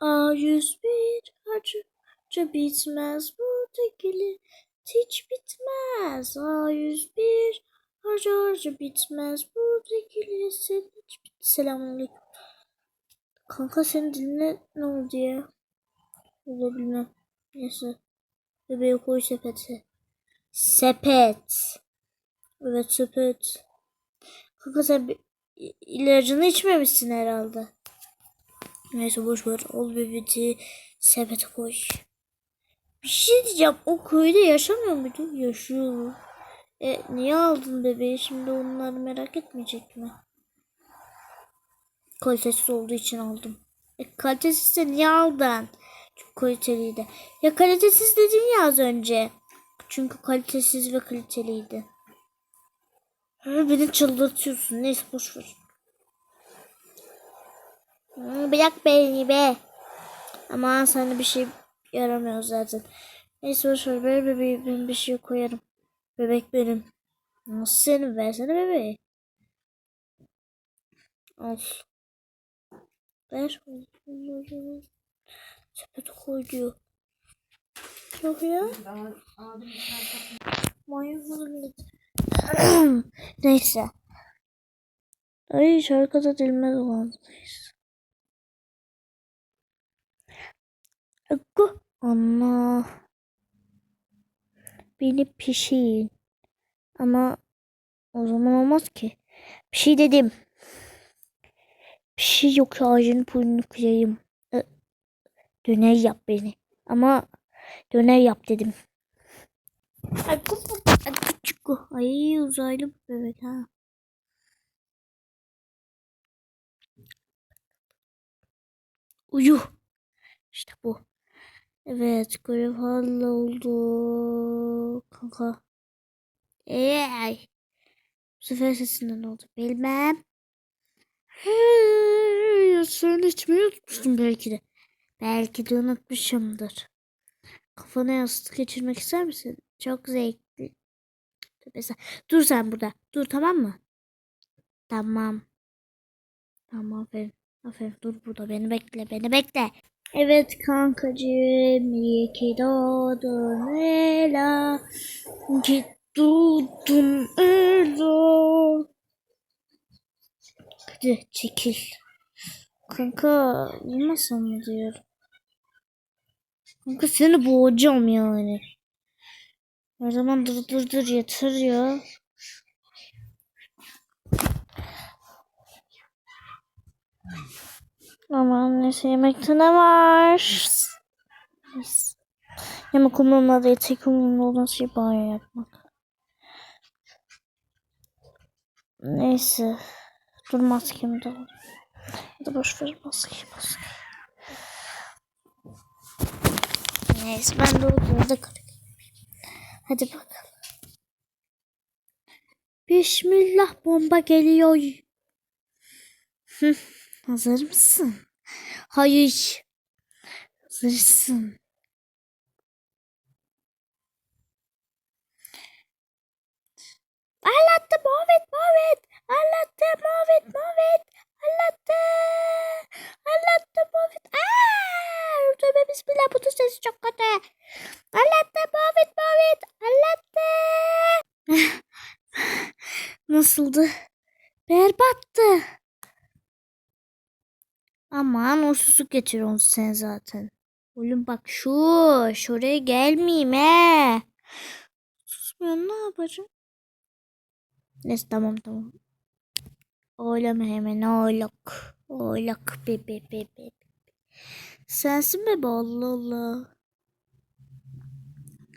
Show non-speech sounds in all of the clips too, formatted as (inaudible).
A yüz bir harca bitmez buradaki hiç bitmez. A yüz bir harca harca bitmez buradaki hiç bitmez. Selamünaleyküm. Kanka senin diline ne oldu ya? Valla bilmem. Neyse. Bebeği koy sepete. Sepet. Evet sepet. Kanka sen ilacını içmemişsin herhalde. Neyse boş ver. Ol bebeti sepete koy. Bir şey diyeceğim. O köyde yaşamıyor muydu? Yaşıyor. E niye aldın bebeği? Şimdi onları merak etmeyecek mi? Kalitesiz olduğu için aldım. E kalitesizse niye aldın? Çünkü kaliteliydi. Ya kalitesiz dedin ya az önce. Çünkü kalitesiz ve kaliteliydi. Ha, beni çıldırtıyorsun. Neyse boş ver. Bırak beni be. Ama sana bir şey yaramıyor zaten. Neyse boş ver. Bebeği. Ben bir şey koyarım. Bebek benim. Nasıl senin? Versene bebeği. Al. Ver. Sepete koy diyor. Yok ya. Manyak (clears throat) Neyse. Ay şarkıda dilmez olan. Akku. Allah. Beni pişirin. Ama o zaman olmaz ki. Bir şey dedim. Bir şey yok ağacını pulunu kıyayım. Ö, Döner yap beni. Ama döner yap dedim. Akku. Ay uzaylı bebek ha. Uyu. İşte bu. Evet görev halloldu. Kanka. Ey. Bu sefer sesinden oldu. Bilmem. Hey, sen içmeyi unutmuşsun belki de. Belki de unutmuşumdur. Kafana yastık geçirmek ister misin? Çok zevkli. Dur sen burada. Dur tamam mı? Tamam. Tamam aferin. Aferin dur burada beni bekle beni bekle. Evet kankacığım iyi ki doğdun Ela. Ki doğdun Ela. Hadi çekil. Kanka bilmezsem mi diyorum. Kanka seni boğacağım yani. Her zaman dur dur dur yeter ya. Aman neyse yemekte ne var? Yemek umurumda değil. Tek umurumda olan şey banyo yapmak. Neyse. Dur maskemi de alayım. Hadi boş ver maskeyi maskeyi. Neyse ben de odada kalayım. Hadi bakalım. Bismillah bomba geliyor. Hazır mısın? Hayır. Hazırsın. Anlattı Muhammed Muhammed. Anlattı Muhammed Muhammed. Anlattı. Anlattı Muhammed. Aaa. Tövbe bismillah bu sesi çok kötü. Anlattı Muhammed Muhammed. Anlattı. (laughs) Nasıldı? Berbattı. Aman uğursuzluk geçiriyorsun sen zaten. Oğlum bak şu. Şuraya gelmeyeyim he. Susmuyorum ne yapacağım? Neyse tamam tamam. Oğlum hemen oğlak. Oğlak be be be be. Sensin be be Allah Allah.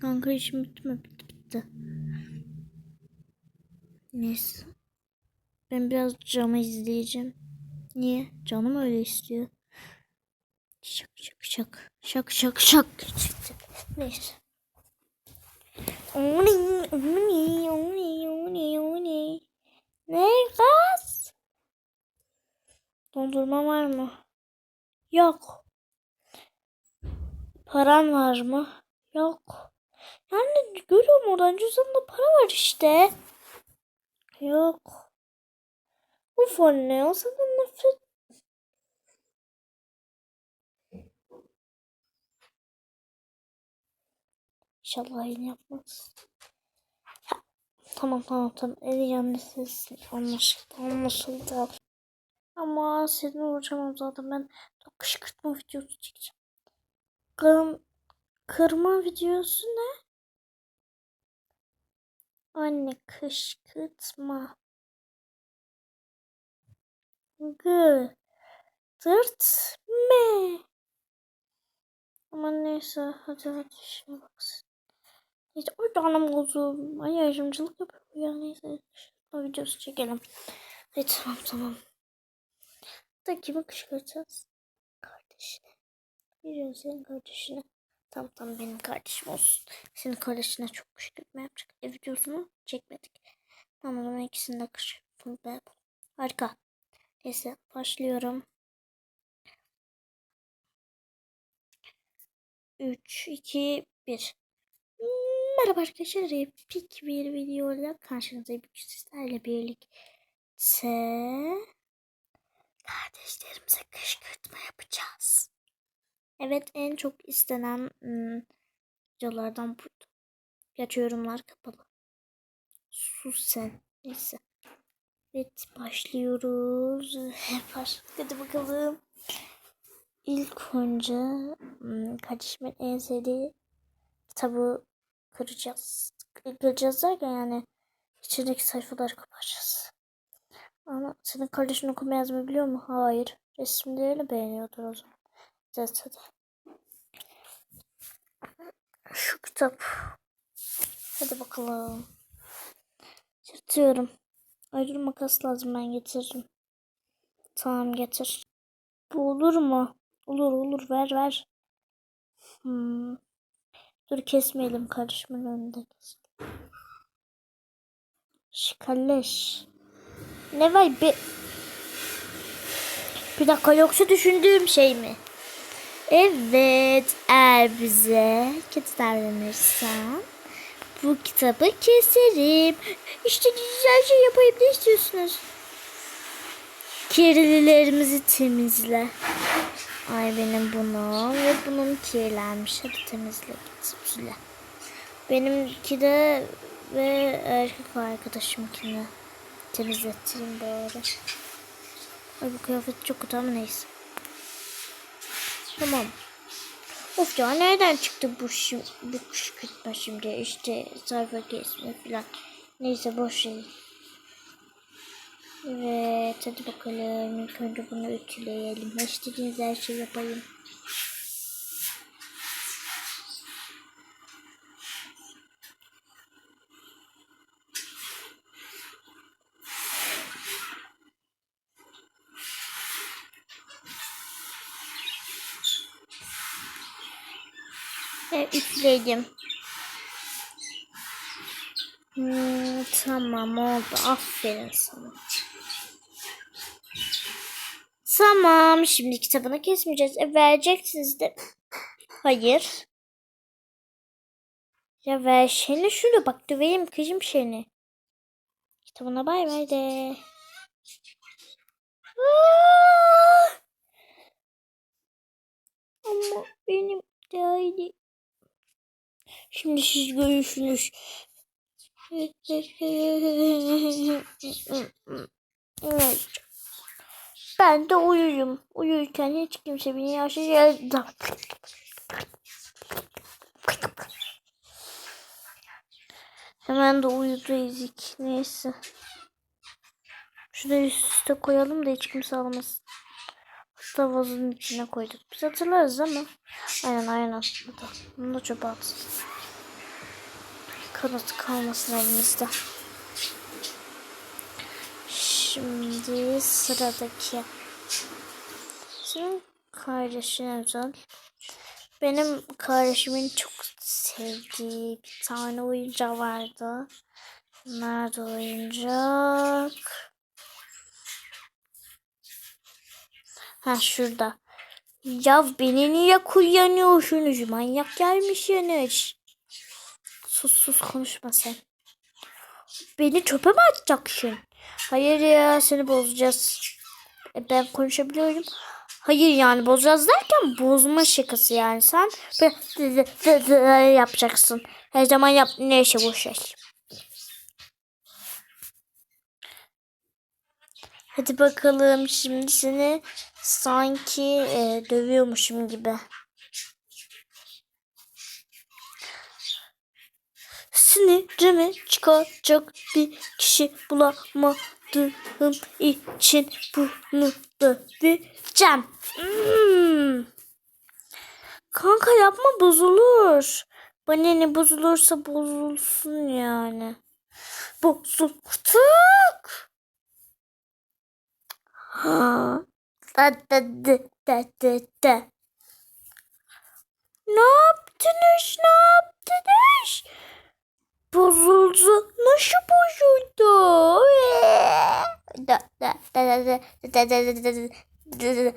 Kanka işim bitti mi? Bitti bitti. Neyse. Ben biraz camı izleyeceğim. Niye? Canım öyle istiyor. Şak şak şak. Şak şak şak. Neyse. Oni, oni, oni, oni, oni. Ne gaz? Dondurma var mı? Yok. Paran var mı? Yok. Yani görüyorum oradan cüzdanında para var işte. Yok. Uf anne o sana nefret. İnşallah yine yapmaz. Ha, tamam tamam tamam. Edeceğim sizsin. Anlaşıldı anlaşıldı. Ama senin uğraşamam zaten ben kışkırtma videosu çekeceğim. Kırm kırma videosu ne? Anne kışkırtma. Gı. Tırt me. Ama neyse hadi hadi şimdi baksın. Neyse o canım bozuldu. Ay ayrımcılık yapıyor ya neyse. O videosu çekelim. Hadi tamam tamam. Da kimi kışkırtacağız? Kardeşine. Biliyorsun senin kardeşine. Tamam tamam benim kardeşim olsun. Senin kardeşine çok kışkırtma yapacak. E videosunu çekmedik. Tamam o zaman ikisini de kışkırtma. Harika. Neyse başlıyorum. 3, 2, 1. Merhaba arkadaşlar. Epik bir videoyla karşınızdayım. Sizlerle birlikte kardeşlerimize kışkırtma yapacağız. Evet en çok istenen ım, videolardan buydu. Gerçi yorumlar kapalı. Sus sen. Neyse. Evet başlıyoruz. (laughs) Baş. Hadi bakalım. İlk önce ım, kardeşimin en sevdiği kitabı kıracağız. Kıracağız derken yani içindeki sayfaları koparacağız. Ama senin kardeşin okuma yazmayı biliyor mu? Hayır. Resimlerini beğeniyordur o zaman. Hadi. Şu kitap. Hadi bakalım. Çırtıyorum. Ayrı makas lazım ben getiririm. Tamam getir. Bu olur mu? Olur olur ver ver. Hmm. Dur kesmeyelim kardeşimin önünde kes. Ne var be? Bir dakika yoksa düşündüğüm şey mi? Evet eğer bize kötü davranırsan bu kitabı keserim. İşte güzel şey yapayım ne istiyorsunuz? Kirlilerimizi temizle. Ay benim bunu ve bunun kirlenmiş. Hadi temizle git Süle. Benimki de ve erkek arkadaşımkini temizlettireyim bari. Ay bu kıyafet çok kötü ama neyse. Tamam. Of ya nereden çıktı bu şim, bu kışkırtma şimdi işte sayfa kesme falan. Neyse boş şey. Evet hadi bakalım ilk önce bunu ütüleyelim. İstediğiniz her şeyi yapayım. Ütüledim. Hmm, tamam oldu. Aferin sana. Tamam. Şimdi kitabını kesmeyeceğiz. E, vereceksiniz de. Hayır. Ya ver seni şunu bak döveyim kızım seni. Kitabına bay bay de. Aa! Ama benim değerli. Şimdi siz görüşünüz. Evet. Ben de uyuyum. Uyurken hiç kimse beni yaşayacak. Hemen de uyudu ezik. Neyse. Şurada üst üste koyalım da hiç kimse almasın. Hatta vazonun içine koyduk. Biz hatırlarız ama. Aynen aynen. Bunu da çöpe at. Kanatı kalmasın elimizde. Şimdi sıradaki. Senin kardeşin özel. Benim kardeşimin çok sevdiği bir tane oyuncağı vardı. Nerede oyuncak? Ha şurada. Ya beni niye kullanıyorsunuz? Manyak gelmişsiniz. Sus sus konuşma sen. Beni çöpe mi atacaksın? Hayır ya seni bozacağız. E, ben konuşabiliyorum. Hayır yani bozacağız derken bozma şakası yani. Sen böyle yapacaksın. Her zaman yaptığın neyse boş ver. Hadi bakalım şimdi seni sanki e, dövüyormuşum gibi. Sinirimi çıkaracak bir kişi bulamadığım için bunu döveceğim. Hmm. Kanka yapma bozulur. Bana ne bozulursa bozulsun yani. Bozultuk. Ha. Da da da da da da. Ne yaptınız? Ne yaptınız? Bozuldu. Nasıl bozuldu? Da da da da da da da da da da.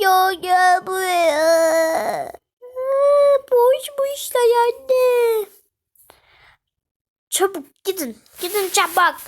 Ya gel buraya. Boş bu işler anne. Çabuk gidin. Gidin çabuk.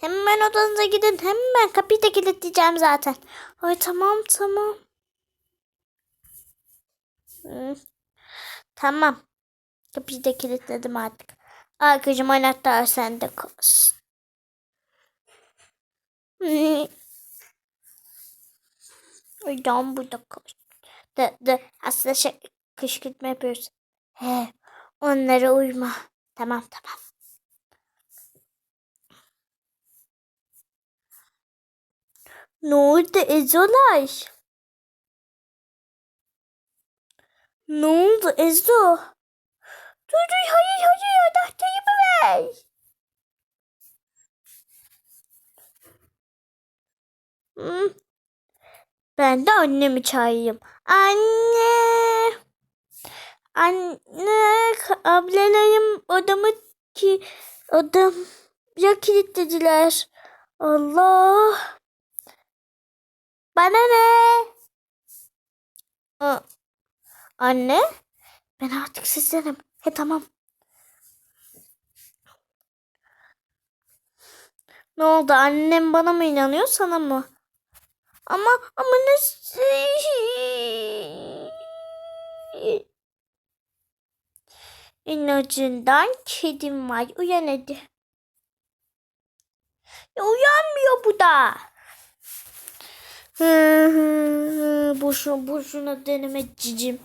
Hemen odanıza gidin. Hemen kapıyı da kilitleyeceğim zaten. Ay tamam tamam. Tamam. Kapıyı da kilitledim artık. Arkacım anahtar sende kalsın. (laughs) Hı. Uydan burada kalsın. De, de, aslında şey, kışkırtma yapıyoruz. He, onlara uyma. Tamam tamam. Ne oldu Ezolar? Ne oldu Ezo? Dur dur hayır hayır anahtarımı ver. Hmm. Ben de annemi çağırayım. Anne. Anne ablalarım odamı ki odam ya kilitlediler. Allah. Bana ne? Aa, Anne, ben artık sizdenim. He tamam. Ne oldu? Annem bana mı inanıyor, sana mı? Ama ama nasıl? İnacından kedim var. Uyan hadi. Ya uyanmıyor bu da. Hı hı, boşuna boşuna deneme cicim.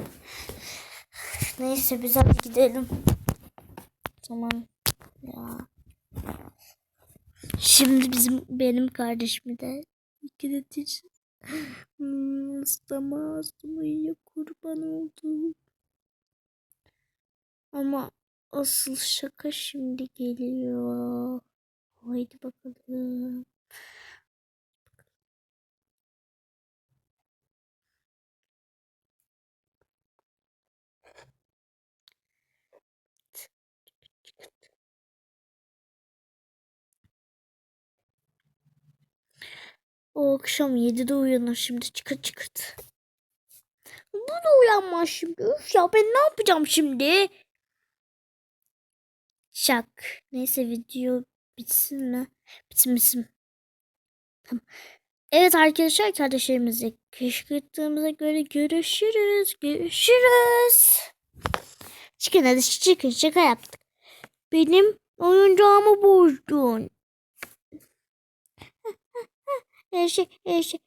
Neyse biz hadi gidelim. Tamam. Ya. Şimdi bizim benim kardeşimi de gideceğiz. Hmm, ıslama ıslamaya kurban oldum. Ama asıl şaka şimdi geliyor. Haydi bakalım. O akşam 7'de uyanır şimdi çıkırt çıkırt. Bu da uyanmaz şimdi. Üf ya ben ne yapacağım şimdi? Şak. Neyse video bitsin mi? Bitsin. Tamam. Evet arkadaşlar kardeşlerimizi kışkırttığımıza göre görüşürüz. Görüşürüz. Çıkın hadi çıkın şaka yaptık. Benim oyuncağımı bozdun. Her şey, her şey.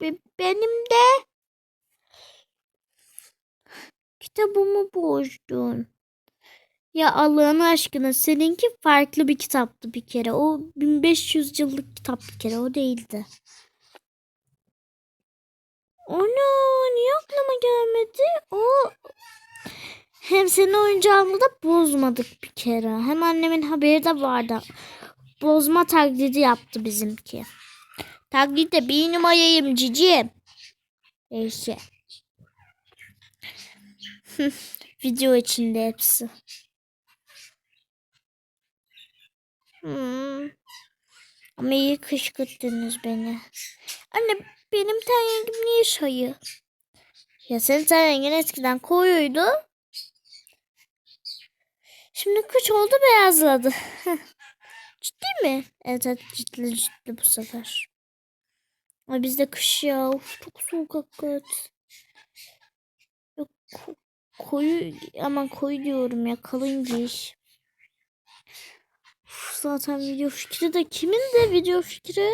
Be- benim de kitabımı bozdun. Ya Allah'ın aşkına seninki farklı bir kitaptı bir kere. O 1500 yıllık kitap bir kere o değildi. Ana niye aklıma gelmedi? O hem senin oyuncağını da bozmadık bir kere. Hem annemin haberi de vardı. Bozma taklidi yaptı bizimki. Taklide bir numarayım cicim. Neyse. (laughs) Video içinde hepsi. Hmm. Ama iyi kışkırttınız beni. Anne benim ten rengim niye sayı? Ya senin ten rengin eskiden koyuydu. Şimdi kış oldu beyazladı. (laughs) ciddi mi? Evet, evet ciddi ciddi bu sefer. Ay bizde kış ya. Of, çok soğuk hakikaten. Yok. koyu aman koyu diyorum ya kalın giy. Zaten video fikri de kimin de video fikri?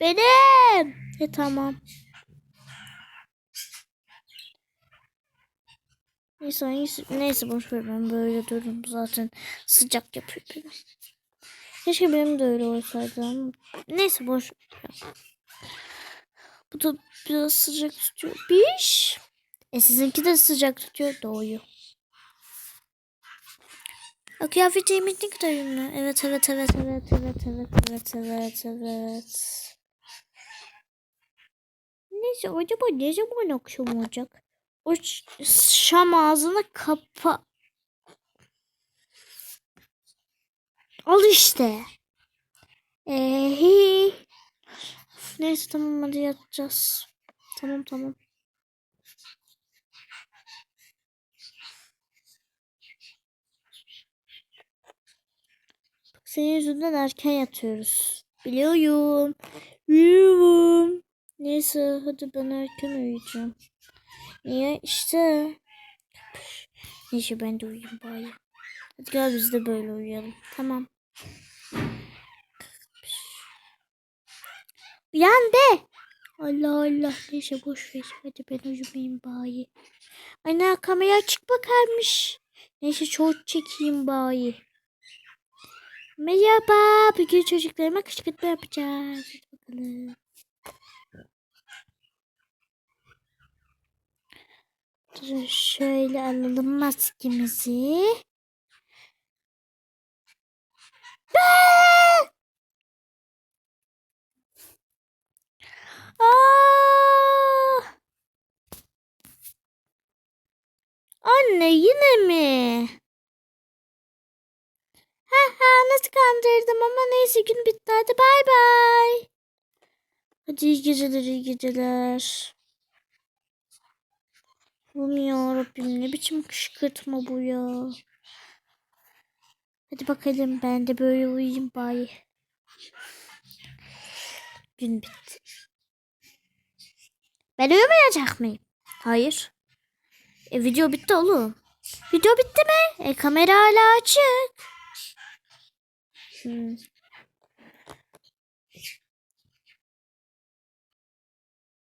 Benim. E tamam. Neyse, neyse, neyse boş ver ben böyle dururum zaten sıcak yapıyor beni. Keşke benim de öyle olsaydı ama neyse boş ver. Bu da biraz sıcak tutuyor. Biş. E sizinki de sıcak tutuyor. Doğuyor. O kıyafetimiz ne kadar ünlü. Evet evet evet evet evet evet evet evet evet. Neyse acaba ne zaman akşam olacak? O şam ağzını kapa. Al işte. Eee. Neyse tamam hadi yatacağız. Tamam tamam. Senin yüzünden erken yatıyoruz. Biliyorum. Biliyorum. Neyse hadi ben erken uyuyacağım. Niye? İşte. Neyse ben de uyuyayım bari. Hadi gel biz de böyle uyuyalım. Tamam. Uyan be. Allah Allah. Neyse boş ver. Hadi ben uyumayayım bari. Ana kamera açık bakarmış. Neyse çok çekeyim bari. Merhaba. Bugün çocuklarıma kışkırtma yapacağız. Hadi bakalım. Dur şöyle alalım maskemizi. Aa! Aa! Anne yine mi? Ha ha nasıl kandırdım ama neyse gün bitti hadi bay bay. Hadi iyi geceler iyi geceler. Oğlum ya Rabbim ne biçim kışkırtma bu ya. Hadi bakalım ben de böyle uyuyayım bari. Gün bitti. Ben uyumayacak mıyım? Hayır. E video bitti oğlum. Video bitti mi? E kamera hala açık. Hmm.